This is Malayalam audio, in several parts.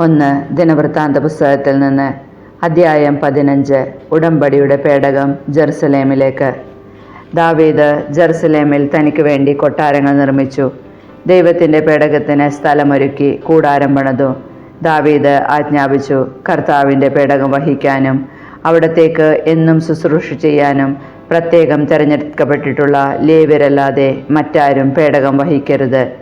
ഒന്ന് ദിനവൃത്താന്ത പുസ്തകത്തിൽ നിന്ന് അധ്യായം പതിനഞ്ച് ഉടമ്പടിയുടെ പേടകം ജെറുസലേമിലേക്ക്. ദാവീദ് ജെറുസലേമിൽ തനിക്ക് വേണ്ടി കൊട്ടാരങ്ങൾ നിർമ്മിച്ചു. ദൈവത്തിന്റെ പേടകത്തിന് സ്ഥലമൊരുക്കി കൂടാരം പണിതു. ദാവീദ് ആജ്ഞാപിച്ചു കർത്താവിന്റെ പേടകം വഹിക്കാനും അവിടത്തേക്ക് എന്നും ശുശ്രൂഷ ചെയ്യാനും പ്രത്യേകം തിരഞ്ഞെടുക്കപ്പെട്ടിട്ടുള്ള ലേവ്യരല്ലാതെ മറ്റാരും പേടകം വഹിക്കരുത്.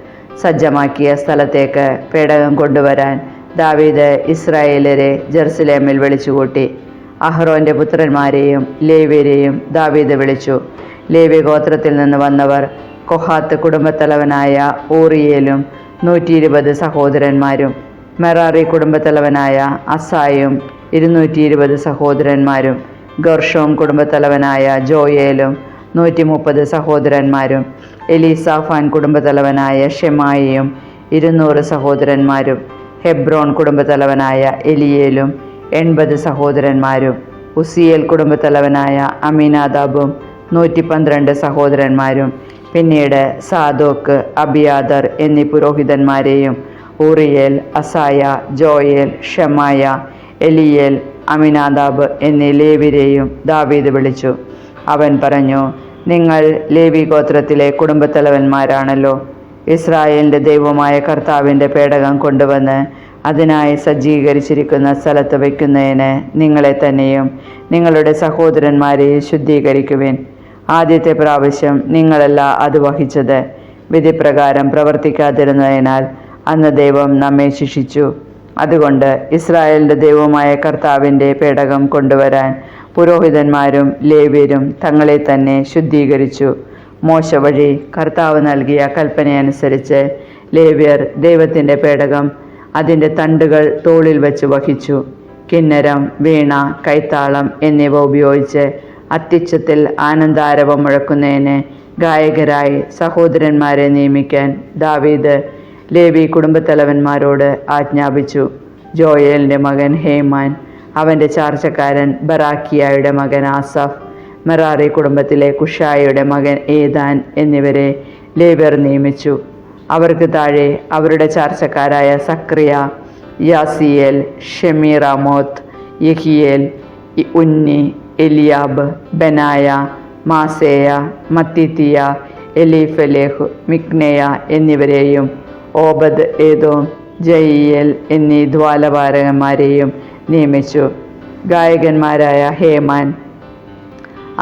സജ്ജമാക്കിയ സ്ഥലത്തേക്ക് പേടകം കൊണ്ടുവരാൻ ദാവീദ് ഇസ്രായേലരെ ജെറുസലേമിൽ വിളിച്ചുകൂട്ടി. അഹ്റോന്റെ പുത്രന്മാരെയും ലേവ്യരെയും ദാവീദ് വിളിച്ചു. ലേവ്യ ഗോത്രത്തിൽ നിന്ന് വന്നവർ കൊഹാത്ത് കുടുംബത്തലവനായ ഊറിയേലും നൂറ്റി ഇരുപത് സഹോദരന്മാരും മെറാറി കുടുംബത്തലവനായ അസായും ഇരുന്നൂറ്റി ഇരുപത് സഹോദരന്മാരും ഗർഷോം കുടുംബത്തലവനായ ജോയേലും നൂറ്റി മുപ്പത് സഹോദരന്മാരും എലീസാഫാൻ കുടുംബത്തലവനായ ഷെമായിയും ഇരുന്നൂറ് സഹോദരന്മാരും. ഹെബ്രോൺ കുടുംബത്തലവനായ എലിയേലും എൺപത് സഹോദരന്മാരും ഉസിയേൽ കുടുംബത്തലവനായ അമീനാദാബും നൂറ്റി പന്ത്രണ്ട് സഹോദരന്മാരും പിന്നീട് സാദോക്ക് അബിയാദർ എന്നീ പുരോഹിതന്മാരെയും Uriel Asaiah Joel Shemaiah Eliel Amminadab എന്നീ ലേവിരെയും ദാവീദ് വിളിച്ചു. അവൻ പറഞ്ഞു നിങ്ങൾ ലേവി ഗോത്രത്തിലെ കുടുംബത്തലവന്മാരാണല്ലോ. ഇസ്രായേലിന്റെ ദൈവമായ കർത്താവിന്റെ പേടകം കൊണ്ടുവന്ന് അതിനായി സജ്ജീകരിച്ചിരിക്കുന്ന സ്ഥലത്ത് വയ്ക്കുന്നതിന് നിങ്ങളെ തന്നെയും നിങ്ങളുടെ സഹോദരന്മാരെ ശുദ്ധീകരിക്കുവിൻ. ആദ്യത്തെ പ്രാവശ്യം നിങ്ങളല്ല അത് വഹിച്ചത്. വിധിപ്രകാരം പ്രവർത്തിക്കാതിരുന്നതിനാൽ അന്ന് ദൈവം നമ്മെ ശിക്ഷിച്ചു. അതുകൊണ്ട് ഇസ്രായേലിന്റെ ദൈവമായ കർത്താവിന്റെ പേടകം കൊണ്ടുവരാൻ പുരോഹിതന്മാരും ലേവ്യരും തങ്ങളെ തന്നെ ശുദ്ധീകരിച്ചു. മോശ വഴി കർത്താവ് നൽകിയ കൽപ്പനയനുസരിച്ച് ലേവ്യർ ദൈവത്തിന്റെ പേടകം അതിന്റെ തണ്ടുകൾ തോളിൽ വെച്ച് വഹിച്ചു. കിന്നരം വീണ കൈത്താളം എന്നിവ ഉപയോഗിച്ച് അത്യുച്ചത്തിൽ ആനന്ദാരവം മുഴക്കുന്നതിന് ഗായകരായി സഹോദരന്മാരെ നിയമിക്കാൻ ദാവീദ് ലേവി കുടുംബത്തലവന്മാരോട് ആജ്ഞാപിച്ചു. ജോയലിന്റെ മകൻ ഹേമാൻ അവന്റെ ചാർച്ചക്കാരൻ ബറാക്കിയായുടെ മകൻ ആസഫ് മെറാറി കുടുംബത്തിലെ കുഷായയുടെ മകൻ ഏതാൻ എന്നിവരെ ലേബർ നിയമിച്ചു. അവർക്ക് താഴെ അവരുടെ ചാർച്ചക്കാരായ സക്രിയ യാസിയേൽ ഷെമീറാമോത്ത് യഹിയേൽ ഉന്നി എലിയാബ് ബനായ മാസേയ മത്തിത്തിയ എലീഫലേഹ് മിക്നയ എന്നിവരെയും ഓബദ് ഏതോ ജയിയൽ എന്നീ ദ്വാലപാരകന്മാരെയും നിയമിച്ചു. ഗായകന്മാരായ ഹേമാൻ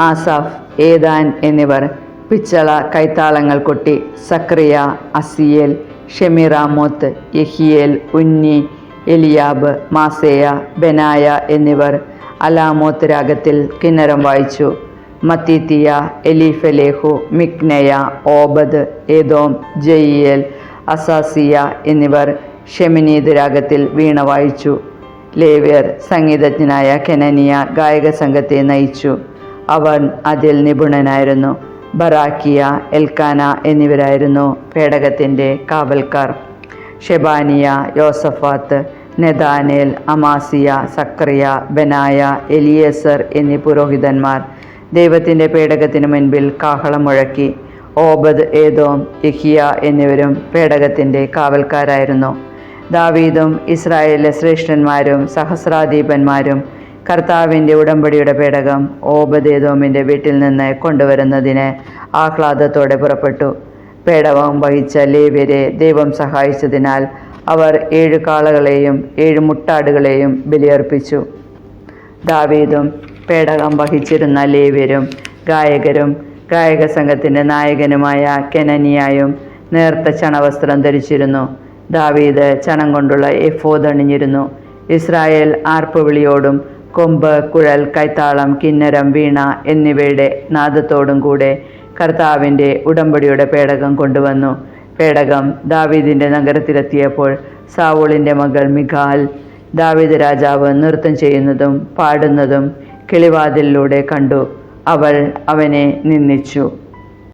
ആസാഫ് ഏതാൻ എന്നിവർ പിച്ചള കൈത്താളങ്ങൾ കൊട്ടി സക്രിയ അസിയേൽ ഷെമിറാമോത്ത് യഹിയേൽ ഉന്നി എലിയാബ് മാസേയ ബനായ എന്നിവർ അലാമോത്ത് രാഗത്തിൽ കിന്നരം വായിച്ചു. മത്തീത്തിയ എലീഫലേഹു മിക്നയ ഓബദ് ഏതോം ജയിയേൽ അസാസിയ എന്നിവർ ഷെമിനീത് രാഗത്തിൽ വീണ വായിച്ചു. ലേവ്യർ സംഗീതജ്ഞനായ കെനനിയ ഗായക സംഘത്തെ നയിച്ചു. അവൻ അതിൽ നിപുണനായിരുന്നു. ബറാക്കിയ എൽക്കാന എന്നിവരായിരുന്നു പേടകത്തിന്റെ കാവൽക്കാർ. ഷെബാനിയ യോസഫാത്ത് നെതാനേൽ അമാസിയ സക്രിയ ബനായ എലിയേസർ എന്നീ പുരോഹിതന്മാർ ദൈവത്തിന്റെ പേടകത്തിന് മുൻപിൽ കാഹളം മുഴക്കി. ഓബദ് ഏതോം യഹിയ എന്നിവരും പേടകത്തിന്റെ കാവൽക്കാരായിരുന്നു. ദാവീദും ഇസ്രായേലിലെ ശ്രേഷ്ഠന്മാരും സഹസ്രാദീപന്മാരും കർത്താവിന്റെ ഉടമ്പടിയുടെ പേടകം ഓബദേദോമിന്റെ വീട്ടിൽ നിന്ന് കൊണ്ടുവരുന്നതിന് ആഹ്ലാദത്തോടെ പുറപ്പെട്ടു. പേടകം വഹിച്ച ലേവ്യരെ ദൈവം സഹായിച്ചതിനാൽ അവർ ഏഴ് കാളകളെയും ഏഴ് മുട്ടാടുകളെയും ബലിയർപ്പിച്ചു. ദാവീദും പേടകം വഹിച്ചിരുന്ന ലേവ്യരും ഗായകരും ഗായക സംഘത്തിന്റെ നായകനുമായ കെനനിയായും നേർത്ത ചണവസ്ത്രം ധരിച്ചിരുന്നു. ദാവീദ് ചണം കൊണ്ടുള്ള എഫോദ് അണിഞ്ഞിരുന്നു. ഇസ്രായേൽ ആർപ്പുവിളിയോടും കൊമ്പ് കുഴൽ കൈത്താളം കിന്നരം വീണ എന്നിവയുടെ നാദത്തോടും കൂടെ കർത്താവിന്റെ ഉടമ്പടിയുടെ പേടകം കൊണ്ടുവന്നു. പേടകം ദാവീദിന്റെ നഗരത്തിലെത്തിയപ്പോൾ സാവൂളിന്റെ മകൾ മിഖാൽ ദാവീദ് രാജാവ് നൃത്തം ചെയ്യുന്നതും പാടുന്നതും കിളിവാതിലിലൂടെ കണ്ടു. അവൾ അവനെ നിന്ദിച്ചു.